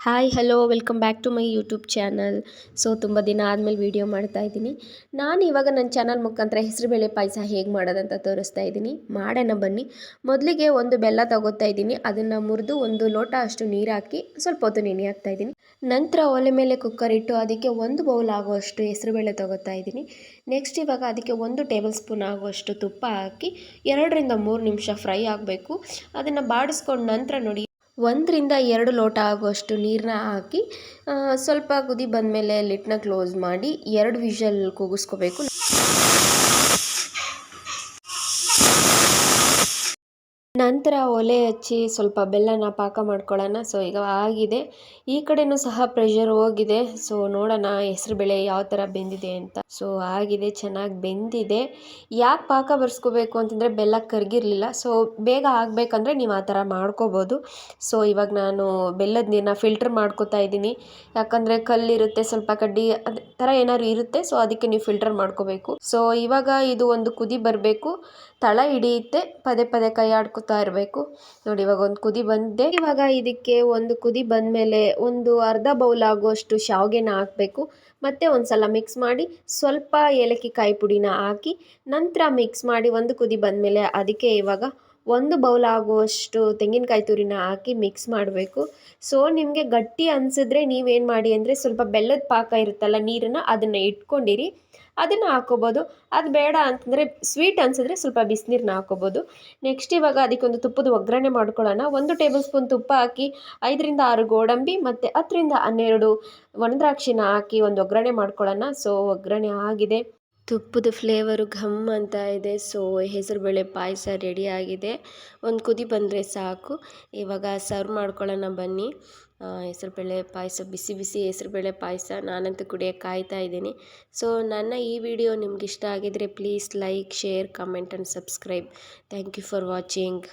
Hi hello welcome back to my YouTube channel so ತುಂಬ ದಿನ ಆದಮೇಲೆ ವೀಡಿಯೋ ಮಾಡ್ತಾ ಇದ್ದೀನಿ. ನಾನು ಇವಾಗ ನನ್ನ ಚಾನಲ್ ಮುಖಾಂತರ ಹೆಸರುಬೇಳೆ ಪಾಯಸ ಹೇಗೆ ಮಾಡೋದಂತ ತೋರಿಸ್ತಾ ಇದ್ದೀನಿ. ಮಾಡೋಣ ಬನ್ನಿ. ಮೊದಲಿಗೆ ಒಂದು ಬೆಲ್ಲ ತಗೋತಾ ಇದ್ದೀನಿ. ಅದನ್ನು ಮುರಿದು ಒಂದು ಲೋಟ ಅಷ್ಟು ನೀರು ಹಾಕಿ ಸ್ವಲ್ಪ ಹೊತ್ತು ನೆನೆ ಹಾಕ್ತಾ ಇದ್ದೀನಿ. ನಂತರ ಒಲೆ ಮೇಲೆ ಕುಕ್ಕರ್ ಇಟ್ಟು ಅದಕ್ಕೆ ಒಂದು ಬೌಲ್ ಆಗುವಷ್ಟು ಹೆಸರುಬೇಳೆ ತಗೋತಾ ಇದ್ದೀನಿ. ನೆಕ್ಸ್ಟ್ ಇವಾಗ ಅದಕ್ಕೆ ಒಂದು ಟೇಬಲ್ ಸ್ಪೂನ್ ಆಗುವಷ್ಟು ತುಪ್ಪ ಹಾಕಿ ಎರಡರಿಂದ ಮೂರು ನಿಮಿಷ ಫ್ರೈ ಆಗಬೇಕು. ಅದನ್ನು ಬಾಡಿಸ್ಕೊಂಡು ನಂತರ ನೋಡಿ ಒಂದರಿಂದ ಎರಡು ಲೋಟ ಆಗುವಷ್ಟು ನೀರನ್ನ ಹಾಕಿ ಸ್ವಲ್ಪ ಕುದಿ ಬಂದಮೇಲೆ ಲಿಟ್ನ ಕ್ಲೋಸ್ ಮಾಡಿ ಎರಡು ವಿಷಲ್ ಕೂಗಿಸ್ಕೋಬೇಕು. ನಂತರ ಒಲೆ ಹಚ್ಚಿ ಸ್ವಲ್ಪ ಬೆಲ್ಲನ ಪಾಕ ಮಾಡ್ಕೊಳ್ಳೋಣ. ಸೊ, ಈಗ ಆಗಿದೆ. ಈ ಕಡೆನೂ ಸಹ ಪ್ರೆಷರ್ ಹೋಗಿದೆ. ಸೊ, ನೋಡೋಣ ಹೆಸರುಬೇಳೆ ಯಾವ ಥರ ಬೆಂದಿದೆ ಅಂತ. ಸೊ, ಆಗಿದೆ, ಚೆನ್ನಾಗಿ ಬೆಂದಿದೆ. ಯಾಕೆ ಪಾಕ ಬರ್ಸ್ಕೋಬೇಕು ಅಂತಂದರೆ ಬೆಲ್ಲ ಕರಗಿರಲಿಲ್ಲ. ಸೊ, ಬೇಗ ಆಗಬೇಕಂದ್ರೆ ನೀವು ಆ ಥರ ಮಾಡ್ಕೋಬೋದು. ಸೊ, ಇವಾಗ ನಾನು ಬೆಲ್ಲದ ನೀರನ್ನ ಫಿಲ್ಟರ್ ಮಾಡ್ಕೋತಾ ಇದ್ದೀನಿ. ಯಾಕಂದರೆ ಕಲ್ಲಿರುತ್ತೆ, ಸ್ವಲ್ಪ ಕಡ್ಡಿ ಅದೇ ಥರ ಏನಾದ್ರು ಇರುತ್ತೆ, ಸೊ, ಅದಕ್ಕೆ ನೀವು ಫಿಲ್ಟರ್ ಮಾಡ್ಕೋಬೇಕು. ಸೊ, ಇವಾಗ ಇದು ಒಂದು ಕುದಿ ಬರಬೇಕು. ತಳ ಹಿಡಿಯುತ್ತೆ. ಪದೇ ಪದೇ ಕೈ ಆಡ್ಕೊತಾ ಇರಬೇಕು. ನೋಡಿ, ಇವಾಗ ಒಂದು ಕುದಿ ಬಂದಿದೆ. ಇವಾಗ ಇದಕ್ಕೆ ಒಂದು ಕುದಿ ಬಂದಮೇಲೆ ಒಂದು ಅರ್ಧ ಬೌಲ್ ಆಗುವಷ್ಟು ಶಾವಿಗೆನ ಹಾಕಬೇಕು. ಮತ್ತೆ ಒಂದು ಸಲ ಮಿಕ್ಸ್ ಮಾಡಿ ಸ್ವಲ್ಪ ಏಲಕ್ಕಿ ಕಾಯಿ ಪುಡಿನ ಹಾಕಿ ನಂತರ ಮಿಕ್ಸ್ ಮಾಡಿ ಒಂದು ಕುದಿ ಬಂದಮೇಲೆ ಅದಕ್ಕೆ ಇವಾಗ ಒಂದು ಬೌಲ್ ಆಗುವಷ್ಟು ತೆಂಗಿನಕಾಯಿ ತುರಿನ ಹಾಕಿ ಮಿಕ್ಸ್ ಮಾಡಬೇಕು. ಸೊ ನಿಮಗೆ ಗಟ್ಟಿ ಅನಿಸಿದ್ರೆ ನೀವೇನು ಮಾಡಿ ಅಂದರೆ ಸ್ವಲ್ಪ ಬೆಲ್ಲದ ಪಾಕ ಇರುತ್ತಲ್ಲ ನೀರನ್ನು ಅದನ್ನು ಇಟ್ಕೊಂಡಿರಿ. ಅದನ್ನು ಹಾಕೋಬೋದು. ಅದು ಬೇಡ ಅಂತಂದರೆ ಸ್ವೀಟ್ ಅನಿಸಿದ್ರೆ ಸ್ವಲ್ಪ ಬಿಸಿನೀರನ್ನ ಹಾಕೋಬೋದು. ನೆಕ್ಸ್ಟ್ ಇವಾಗ ಅದಕ್ಕೊಂದು ತುಪ್ಪದ ಒಗ್ಗರಣೆ ಮಾಡ್ಕೊಳ್ಳೋಣ. ಒಂದು ಟೇಬಲ್ ಸ್ಪೂನ್ ತುಪ್ಪ ಹಾಕಿ ಐದರಿಂದ ಆರು ಗೋಡಂಬಿ ಮತ್ತು ಹತ್ತರಿಂದ ಹನ್ನೆರಡು ಒಣದ್ರಾಕ್ಷಿನ ಹಾಕಿ ಒಂದು ಒಗ್ಗರಣೆ ಮಾಡ್ಕೊಳ್ಳೋಣ. ಸೊ ಒಗ್ಗರಣೆ ಆಗಿದೆ. ತುಪ್ಪದ ಫ್ಲೇವರು ಘಮ್ ಅಂತ ಇದೆ. ಸೊ ಹೆಸರುಬೇಳೆ ಪಾಯಸ ರೆಡಿ ಆಗಿದೆ. ಒಂದು ಕುದಿ ಬಂದರೆ ಸಾಕು. ಇವಾಗ ಸರ್ವ್ ಮಾಡ್ಕೊಳ್ಳೋಣ ಬನ್ನಿ. ಹೆಸರುಬೇಳೆ ಪಾಯಸ, ಬಿಸಿ ಬಿಸಿ ಹೆಸರುಬೇಳೆ ಪಾಯಸ ನಾನಂತೂ ಕುಡಿಯೋಕ್ಕೆ ಕಾಯ್ತಾ ಇದ್ದೀನಿ. ಸೊ ನನ್ನ ಈ ವಿಡಿಯೋ ನಿಮ್ಗೆ ಇಷ್ಟ ಆಗಿದರೆ please like share comment and subscribe thank you for watching